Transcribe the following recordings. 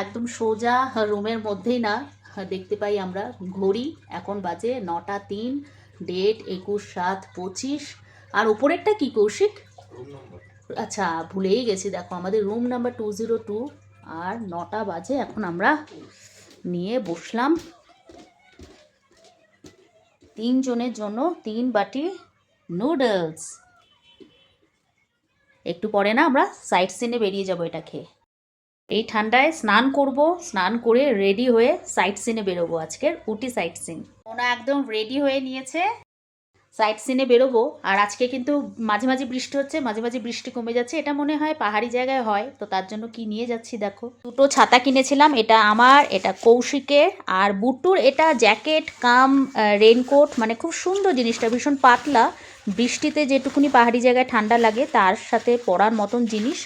একদম সোজা রুমের মধ্যেই না দেখতে পাই আমরা ঘড়ি। এখন বাজে নটা তিন ডেট একুশ সাত পঁচিশ। আর উপরেরটা কি কৌশিক? আচ্ছা ভুলেই গেছি দেখো আমাদের room number two zero two আর নটা বাজে এখন আমরা নিয়ে বসলাম। তিনজনের জন্য তিন বাটি নুডলস একটু পরে না আমরা সাইড সিনে বেরিয়ে যাব এটা খেয়ে এই ঠান্ডায় স্নান করব, স্নান করে রেডি হয়ে সাইট সিনে বেরোবো আজকের উটি সাইট সিন ওনা একদম রেডি হয়ে নিয়েছে। সাইড সিনে বেরোবো। আর আজকে কিন্তু মাঝে মাঝে বৃষ্টি হচ্ছে, মাঝে মাঝে বৃষ্টি কমে যাচ্ছে। এটা মনে হয় পাহাড়ি জায়গায় হয়। তো তার জন্য কি নিয়ে যাচ্ছি দেখো। দুটো ছাতা কিনেছিলাম, এটা আমার, এটা কৌশিকের। আর বুটুর এটা জ্যাকেট, কাম রেনকোট মানে খুব সুন্দর জিনিসটা, ভীষণ পাতলা। বৃষ্টিতে যেটুকুনি পাহাড়ি জায়গায় ঠান্ডা লাগে, তার সাথে পরার মতন জিনিস।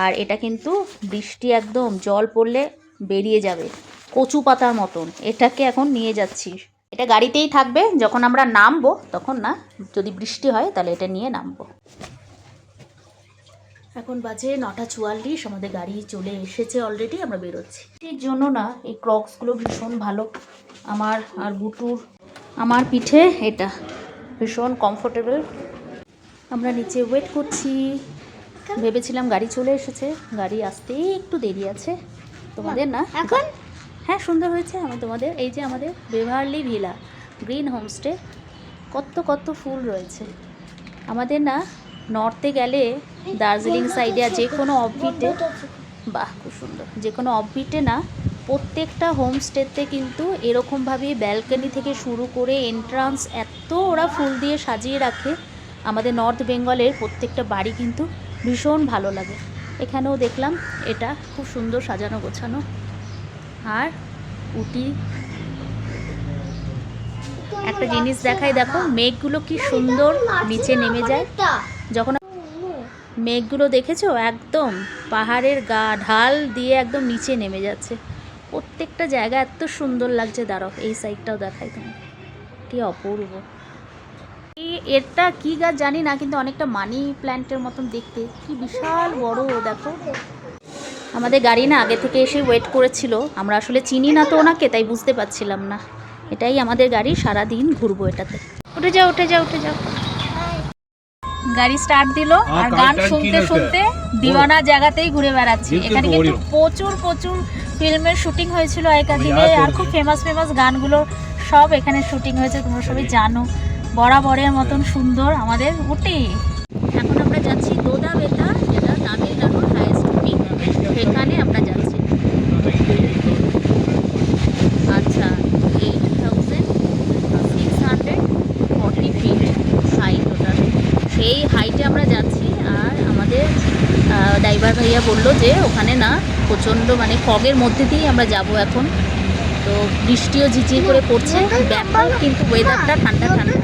আর এটা কিন্তু বৃষ্টি একদম, জল পড়লে বেরিয়ে যাবে কচু পাতার মতন। এটাকে এখন নিয়ে যাচ্ছি। এটা গাড়িতেই থাকবে যখন আমরা নামবো তখন না যদি বৃষ্টি হয় তাহলে এটা নিয়ে নামবো। এখন বাজে নটা চুয়াল্লিশ আমাদের গাড়ি চলে এসেছে অলরেডি আমরা বেরোচ্ছি। এর জন্য না এই ক্রক্সগুলো ভীষণ ভালো। আমার আর বুটুর আমার পিঠে এটা ভীষণ কমফোর্টেবল আমরা নিচে ওয়েট করছি। ভেবেছিলাম গাড়ি চলে এসেছে গাড়ি আসতেই একটু দেরি আছে। তোমাদের না? এখন? হ্যাঁ সুন্দর হয়েছে আমি তোমাদের। এই যে আমাদের বেভারলি ভিলা গ্রিন হোমস্টে কত কত ফুল রয়েছে। আমাদের না নর্থে গেলে দার্জিলিং সাইডে আর যে কোনো অফবিটে বাহ খুব সুন্দর। যে কোনো অফবিটে না প্রত্যেকটা হোমস্টেতে কিন্তু এরকমভাবে ব্যালকনি থেকে শুরু করে এন্ট্রান্স এত ওরা ফুল দিয়ে সাজিয়ে রাখে। আমাদের নর্থ বেঙ্গলের প্রত্যেকটা বাড়ি কিন্তু ভীষণ ভালো লাগে। এখানেও দেখলাম এটা খুব সুন্দর সাজানো গোছানো। আর উটি। একটা জিনিস দেখাই, দেখো, মেঘগুলো কি সুন্দর নিচে নেমে যায়। যখন মেঘগুলো দেখেছ, একদম পাহাড়ের গা, ঢাল দিয়ে একদম নিচে নেমে যাচ্ছে। প্রত্যেকটা জায়গা এত সুন্দর লাগছে, দাঁড়াও, এই সাইডটাও দেখাই তুমি কি অপূর্ব। এটা কি গাছ জানি না, কিন্তু অনেকটা মানি প্ল্যান্টের মতন দেখতে। কি বিশাল বড়, দেখো। আমাদের গাড়ি না আগে থেকে এসে ওয়েট করেছিল। আমরা আসলে চিনি না তো ওনাকে তাই বুঝতে পারছিলাম না। এটাই আমাদের গাড়ি সারা দিন ঘুরবো এটাতে। উঠে যাও উঠে যাও উঠে যাও। গাড়ি স্টার্ট দিল হ্যাঁ, আর গান শুনতে শুনতে দিওয়ানা জায়গাতেই ঘুরে বেড়াচ্ছি। এখানে কিন্তু প্রচুর প্রচুর ফিল্মের শুটিং হয়েছিল আগেকার দিনে আর আর খুব ফেমাস ফেমাস গানগুলো সব এখানে শুটিং হয়েছে তোমরা সবাই জানো। বরাবরের মতন সুন্দর আমাদের উটি এখন আমরা যাচ্ছি দোদা বেতা সেই হাইটে আমরা যাচ্ছি আর আমাদের ড্রাইভার ভাইয়া বলল যে ওখানে না প্রচণ্ড মানে ফগের মধ্যে দিয়েই আমরা যাব এখন। তো বৃষ্টিও ঝিঝিয়ে করে পড়ছে ব্যাপার কিন্তু ওয়েদারটা ঠান্ডা ঠান্ডা।